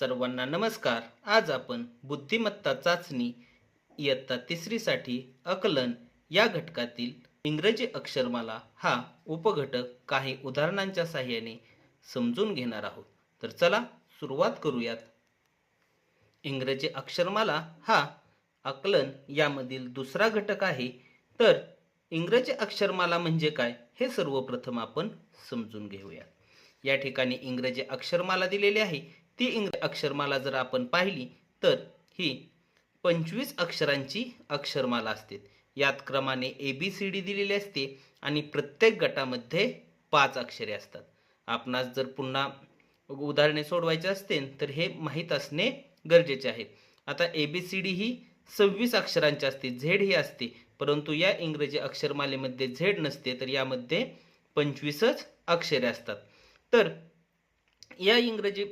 सर्वांना नमस्कार. आज आपण बुद्धिमत्ता चाचणी इयत्ता तिसरीसाठी आकलन या घटकातील इंग्रजी अक्षरमाला हा उपघटक काही उदाहरणांच्या साहाय्याने समजून घेणार आहोत. तर चला सुरुवात करूयात. इंग्रजी अक्षरमाला हा आकलन यामधील दुसरा घटक आहे. तर इंग्रजी अक्षरमाला म्हणजे काय हे सर्वप्रथम आपण समजून घेऊया या ठिकाणी इंग्रजी अक्षरमाला दिलेली आहे. ती इंग्रजी अक्षरमाला जर आपण पाहिली तर ही पंचवीस अक्षरांची अक्षरमाला असते. यात क्रमाने ए बी सी डी दिलेली असते आणि प्रत्येक गटामध्ये पाच अक्षरे असतात. आपणास जर पुन्हा उदाहरणे सोडवायचे असतील तर हे माहीत असणे गरजेचे आहे. आता ए बी सी डी ही सव्वीस अक्षरांची असते झेड ही असते. परंतु या इंग्रजी अक्षरमालेमध्ये झेड नसते तर यामध्ये पंचवीसच अक्षरे असतात. तर या इंग्रजी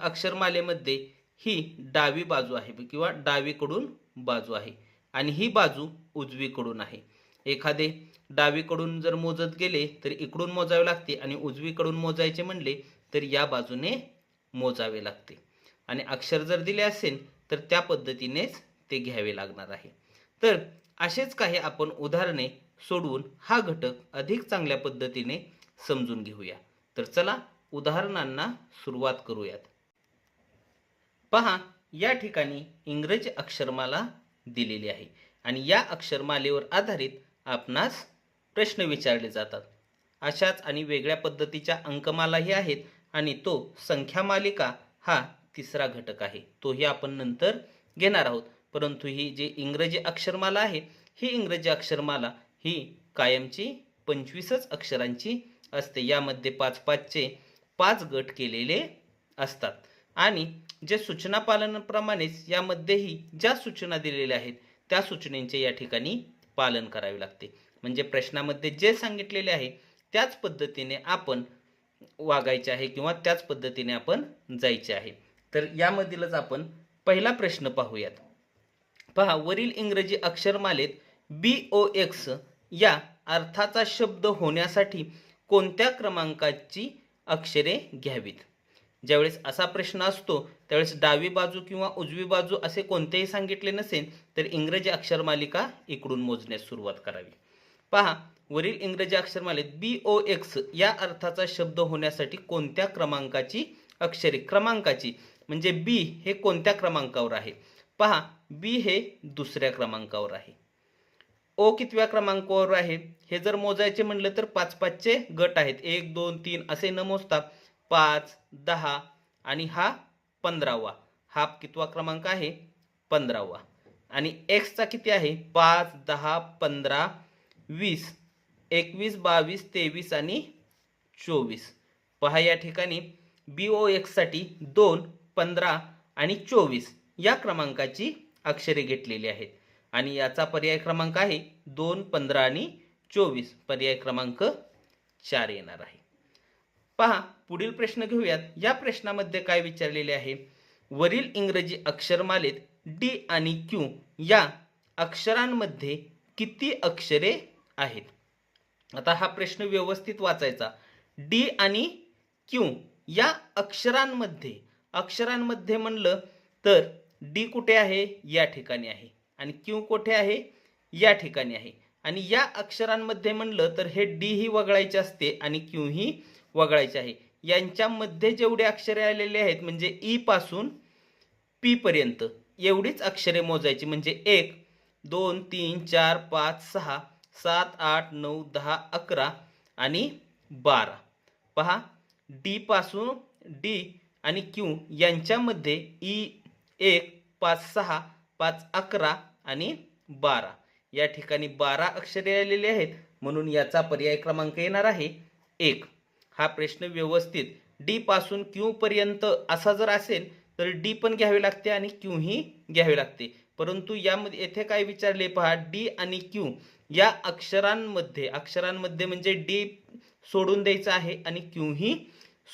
अक्षरमालेमध्ये ही डावी बाजू आहे किंवा डावीकडून बाजू आहे. आणि ही बाजू उजवीकडून आहे. एखादे डावीकडून जर मोजत गेले तर इकडून मोजावे लागते आणि उजवीकडून मोजायचे म्हणले तर या बाजूने मोजावे लागते. आणि अक्षर जर दिले असेल तर त्या पद्धतीनेच ते घ्यावे लागणार आहे. तर असेच काही आपण उदाहरणे सोडवून हा घटक अधिक चांगल्या पद्धतीने समजून घेऊया. तर चला उदाहरणांना सुरुवात करूयात. पहा या ठिकाणी इंग्रजी अक्षरमाला दिलेली आहे आणि या अक्षरमालेवर आधारित आपणास प्रश्न विचारले जातात. अशाच आणि वेगळ्या पद्धतीच्या अंकमालाही आहेत आणि तो संख्या मालिका हा तिसरा घटक आहे. तोही आपण नंतर घेणार आहोत. परंतु ही जी इंग्रजी अक्षरमाला आहे ही इंग्रजी अक्षरमाला ही कायमची पंचवीसच अक्षरांची असते. यामध्ये पाच पाचचे पाच गट केलेले असतात. आणि जे सूचना पालनाप्रमाणेच यामध्येही ज्या सूचना दिलेल्या आहेत त्या सूचनेचे या ठिकाणी पालन करावे लागते. म्हणजे प्रश्नामध्ये जे सांगितलेले आहे त्याच पद्धतीने आपण वागायचे आहे किंवा त्याच पद्धतीने आपण जायचे आहे. तर यामधीलच आपण पहिला प्रश्न पाहूयात. पहा वरील इंग्रजी अक्षरमालेत बी ओ एक्स या अर्थाचा शब्द होण्यासाठी कोणत्या क्रमांकाची अक्षरे घ्यावीत. ज्यावेळेस असा प्रश्न असतो त्यावेळेस डावी बाजू किंवा उजवी बाजू असे कोणतेही सांगितले नसेल तर इंग्रजी अक्षरमालिका इकडून मोजण्यास सुरुवात करावी. पहा वरील इंग्रजी अक्षरमालेत बी ओ एक्स या अर्थाचा शब्द होण्यासाठी कोणत्या क्रमांकाची अक्षरे? क्रमांकाची म्हणजे बी हे कोणत्या क्रमांकावर आहे? पहा बी हे दुसऱ्या क्रमांकावर आहे. ओ कितव्या क्रमांकावर आहे? हे जर मोजायचे म्हणलं तर पाच पाचचे गट आहेत. एक दोन तीन असे न मोजता पाच दहा आणि हा पंधरावा. हा कितवा क्रमांक आहे? पंधरावा. आणि एक्सचा किती आहे? पाच दहा पंधरा वीस एकवीस बावीस तेवीस आणि चोवीस. पहा या ठिकाणी बी ओ एक्ससाठी दोन पंधरा आणि चोवीस या क्रमांकाची अक्षरे घेतलेली आहेत. आणि याचा पर्याय क्रमांक आहे दोन पंधरा आणि चोवीस. पर्याय क्रमांक चार येणार आहे. पहा पुढील प्रश्न घेऊयात. या प्रश्नामध्ये काय विचारलेले आहे? वरील इंग्रजी अक्षरमालेत डी आणि क्यू या अक्षरांमध्ये किती अक्षरे आहेत? आता हा प्रश्न व्यवस्थित वाचायचा. डी आणि क्यू या अक्षरांमध्ये अक्षरांमध्ये म्हणलं तर डी कुठे आहे? या ठिकाणी आहे. आणि क्यू कोठे आहे? या ठिकाणी आहे. आणि या अक्षरांमध्ये म्हणलं तर हे डी ही वगळायचे असते आणि क्यू ही वगळायचे आहे. यांच्यामध्ये जेवढे अक्षरे आलेले आहेत म्हणजे ई पासून पी पर्यंत एवढीच अक्षरे मोजायची. म्हणजे एक दोन तीन चार पाच सहा सात आठ नऊ दहा अकरा आणि बारा. पहा डी पासून डी आणि क्यू यांच्यामध्ये ई एक पाच सहा पाच अकरा आणि बारा. या ठिकाणी बारा अक्षरे आलेली आहेत. म्हणून याचा पर्याय क्रमांक येणार आहे एक. हा प्रश्न व्यवस्थित डी पासून क्यू पर्यंत असा जर असेल तर डी पण घ्यावे लागते आणि क्यू ही घ्यावे लागते. परंतु यामध्ये येथे काय विचारले पहा? डी आणि क्यू या अक्षरांमध्ये अक्षरांमध्ये म्हणजे डी सोडून द्यायचं आहे आणि क्यू ही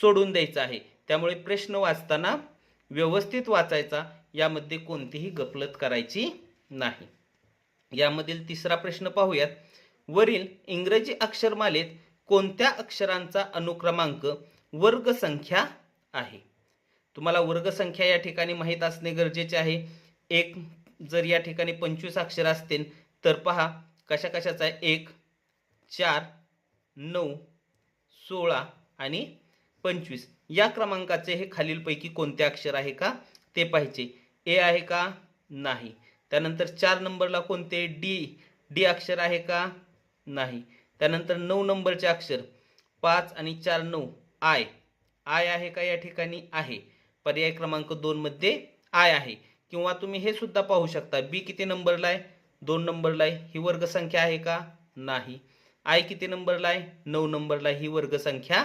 सोडून द्यायचं आहे. त्यामुळे प्रश्न वाचताना व्यवस्थित वाचायचा. यामध्ये कोणतीही गफलत करायची नाही. यामधील तिसरा प्रश्न पाहूयात. वरील इंग्रजी अक्षरमालेत कोणत्या अक्षरांचा अनुक्रमांक वर्गसंख्या आहे? तुम्हाला वर्गसंख्या या ठिकाणी माहीत असणे गरजेचे आहे. एक जर या ठिकाणी पंचवीस अक्षर असतील तर पहा कशा कशाचा आहे? एक चार नऊ सोळा आणि पंचवीस. या क्रमांकाचे हे खालीलपैकी कोणते अक्षर आहे का? ते पाहिजे ए आहे का? नाही. त्यानंतर चार नंबरला कोणते? डी. डी अक्षर आहे का? नाही. त्यानंतर नऊ नंबरचे अक्षर पाच आणि चार नऊ. आय. आय आहे का या ठिकाणी? आहे. पर्याय क्रमांक दोनमध्ये आय आहे. किंवा तुम्ही हे सुद्धा पाहू शकता. बी किती नंबरला आहे? दोन नंबरला आहे. ही वर्गसंख्या आहे का? नाही. आय किती नंबरला आहे? नऊ नंबरला ही वर्गसंख्या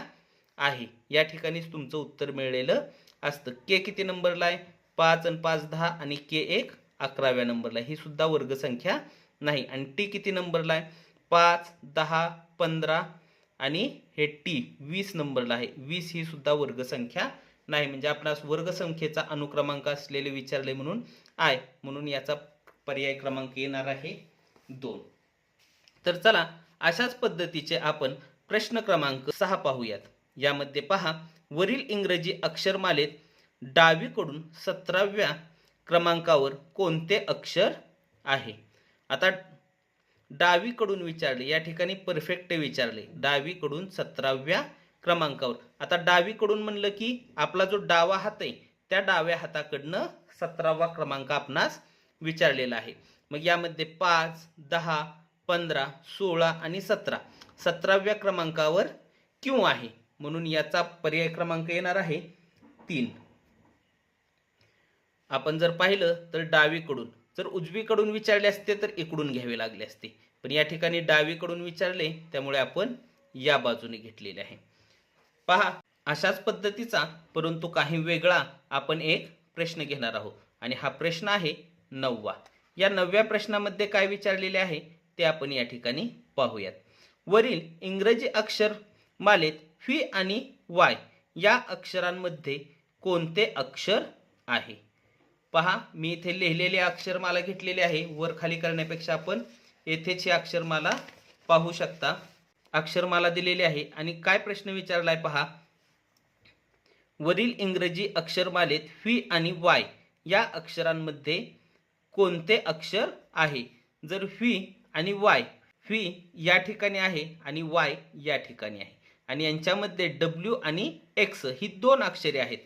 आहे. या ठिकाणीच तुमचं उत्तर मिळलेलं असतं. के किती नंबरला आहे? पाच आणि पाच दहा आणि के एक अकराव्या नंबरला ही सुद्धा वर्गसंख्या नाही. आणि टी किती नंबरला आहे? पाच दहा पंधरा आणि हे टी वीस नंबरला आहे. वीस ही सुद्धा वर्गसंख्या नाही. म्हणजे आपणास वर्गसंख्येचा अनुक्रमांक असलेले विचारले म्हणून आय. म्हणून याचा पर्याय क्रमांक येणार आहे दोन. तर चला अशाच पद्धतीचे आपण प्रश्न क्रमांक सहा पाहूयात. यामध्ये पहा वरील इंग्रजी अक्षरमालेत डावीकडून सतराव्या क्रमांकावर कोणते अक्षर आहे? आता डावीकडून विचारले या ठिकाणी परफेक्ट विचारले. डावीकडून सतराव्या क्रमांकावर. आता डावीकडून म्हणलं की आपला जो डावा हात आहे त्या डाव्या हाताकडनं सतरावा क्रमांक आपणास विचारलेला आहे. मग यामध्ये पाच दहा पंधरा सोळा आणि सतरा. सतराव्या क्रमांकावर क्यू आहे? म्हणून याचा पर्याय क्रमांक येणार आहे तीन. आपण जर पाहिलं तर डावीकडून जर उजवीकडून विचारले असते तर इकडून घ्यावे लागले असते. पण या ठिकाणी डावीकडून विचारले त्यामुळे आपण या बाजूने घेतलेले आहे. पहा अशाच पद्धतीचा परंतु काही वेगळा आपण एक प्रश्न घेणार आहोत. आणि हा प्रश्न आहे नववा. या नवव्या प्रश्नामध्ये काय विचारलेले आहे ते आपण या ठिकाणी पाहूयात. वरील इंग्रजी अक्षर मालेत व्ही आणि वाय या अक्षरांमध्ये कोणते अक्षर आहे? पहा मी इथे लिहिलेले अक्षरमाला घेतलेले आहे. वर खाली करण्यापेक्षा आपण येथेच ही अक्षरमाला पाहू शकता. अक्षरमाला दिलेली आहे. आणि काय प्रश्न विचारलाय पहा. वरील इंग्रजी अक्षरमालेत व्ही आणि वाय या अक्षरांमध्ये कोणते अक्षर आहे? जर व्ही आणि वाय व्ही या ठिकाणी आहे आणि वाय या ठिकाणी आहे. आणि यांच्यामध्ये डब्ल्यू आणि एक्स ही दोन अक्षरे आहेत.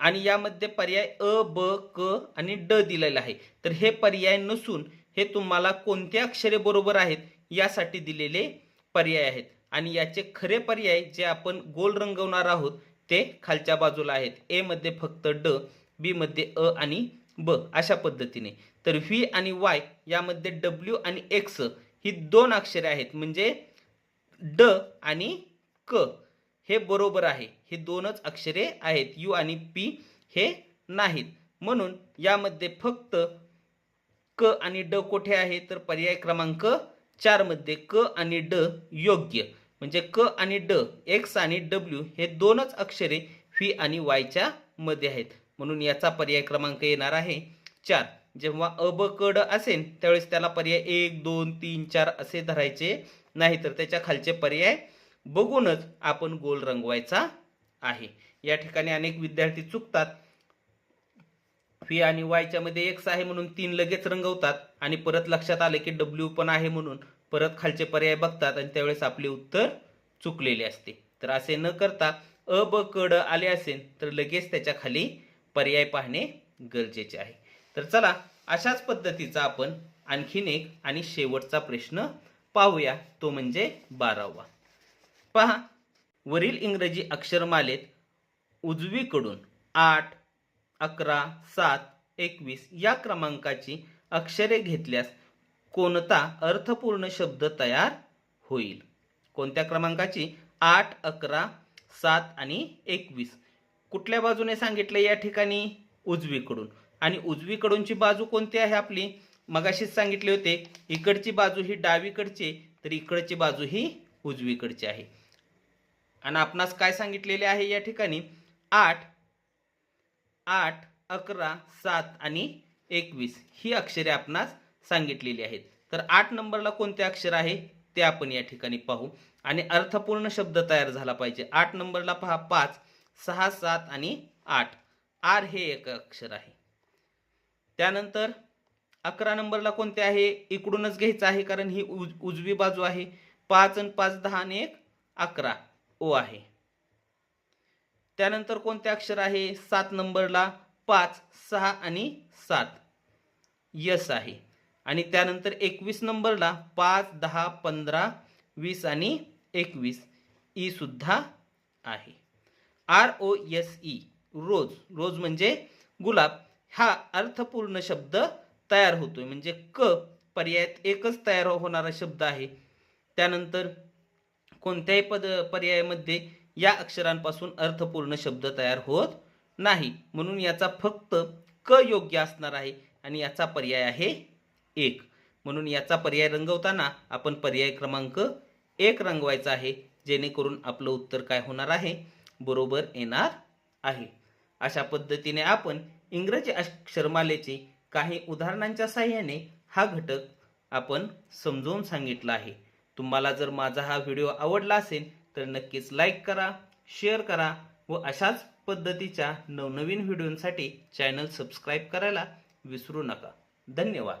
आणि यामध्ये पर्याय अ ब क आणि ड दिलेला आहे. तर हे पर्याय नसून हे तुम्हाला कोणते अक्षरे बरोबर आहेत यासाठी दिलेले पर्याय आहेत. आणि याचे खरे पर्याय जे आपण गोल रंगवणार आहोत ते खालच्या बाजूला आहेत. ए मध्ये फक्त ड बी मध्ये अ आणि ब अशा पद्धतीने. तर व्ही आणि वाय यामध्ये डब्ल्यू आणि एक्स ही दोन अक्षरे आहेत. म्हणजे ड आणि क. हे बरोबर आहे. हे दोनच अक्षरे आहेत. यू आणि पी हे नाहीत. म्हणून यामध्ये फक्त क आणि ड कोठे आहे? तर पर्याय क्रमांक चारमध्ये क आणि ड योग्य. म्हणजे क आणि ड एक्स आणि डब्ल्यू हे दोनच अक्षरे व्ही आणि वायच्या मध्ये आहेत. म्हणून याचा पर्याय क्रमांक येणार आहे चार. जेव्हा अ ब क ड असेल त्यावेळेस त्याला पर्याय एक दोन तीन चार असे धरायचे नाही तर त्याच्या खालचे पर्याय बघूनच आपण गोल रंगवायचा आहे. या ठिकाणी अनेक विद्यार्थी चुकतात. व्ही आणि वायच्या मध्ये एक्स आहे म्हणून तीन लगेच रंगवतात आणि परत लक्षात आले की डब्ल्यू पण आहे म्हणून परत खालचे पर्याय बघतात आणि त्यावेळेस आपले उत्तर चुकलेले असते. तर असे न करता अ ब कड आले असेल तर लगेच त्याच्याखाली पर्याय पाहणे गरजेचे आहे. तर चला अशाच पद्धतीचा आपण आणखीन एक आणि शेवटचा प्रश्न पाहूया. तो म्हणजे बारावा. पहा. वरील इंग्रजी अक्षरमालेत उजवीकडून आठ अकरा सात एकवीस या क्रमांकाची अक्षरे घेतल्यास कोणता अर्थपूर्ण शब्द तयार होईल? कोणत्या क्रमांकाची? आठ अकरा सात आणि एकवीस. कुठल्या बाजूने सांगितलं या ठिकाणी? उजवीकडून. आणि उजवीकडूनची बाजू कोणती आहे आपली? मगाशीच सांगितले होते इकडची बाजू ही डावीकडची तर इकडची बाजू ही उजवीकडची आहे. आणि आपणास काय सांगितलेले आहे या ठिकाणी? आठ आठ अकरा सात आणि एकवीस ही अक्षरे आपणास सांगितलेली आहेत. तर आठ नंबरला कोणते अक्षर आहे? ते आपण या ठिकाणी पाहू. आणि अर्थपूर्ण शब्द तयार झाला पाहिजे. आठ नंबरला पहा पाच सहा सात आणि आठ. आर हे एक अक्षर आहे. त्यानंतर अकरा नंबरला कोणते आहे? इकडूनच घ्यायचं आहे कारण ही उज उजवी बाजू आहे. पाच आणि पाच दहा आणि एक अकरा. ओ आहे. त्यानंतर कोणते अक्षर आहे? सात नंबरला पाच सहा आणि सात. यस आहे. आणि त्यानंतर एकवीस नंबरला पाच दहा पंधरा वीस आणि एकवीस. ई सुद्धा आहे. R O S E rose. Rose म्हणजे गुलाब. हा अर्थपूर्ण शब्द तयार होतोय. म्हणजे क पर्यायात एकच तयार होणारा शब्द आहे. त्यानंतर कोणत्याही पद पर्यायामध्ये या अक्षरांपासून अर्थपूर्ण शब्द तयार होत नाही. म्हणून याचा फक्त क योग्य असणार आहे आणि याचा पर्याय आहे एक. म्हणून याचा पर्याय रंगवताना आपण पर्याय क्रमांक एक रंगवायचा आहे जेणेकरून आपलं उत्तर काय होणार आहे? बरोबर येणार आहे. अशा पद्धतीने आपण इंग्रजी अक्षरमालेचे काही उदाहरणांच्या साह्याने हा घटक आपण समजावून सांगितला आहे. तुम्हाला जर माझा हा व्हिडिओ आवडला असेल तर नक्कीच लाईक करा शेअर करा व अशाच पद्धतीच्या नवनवीन व्हिडिओंसाठी चॅनल सबस्क्राईब करायला विसरू नका. धन्यवाद.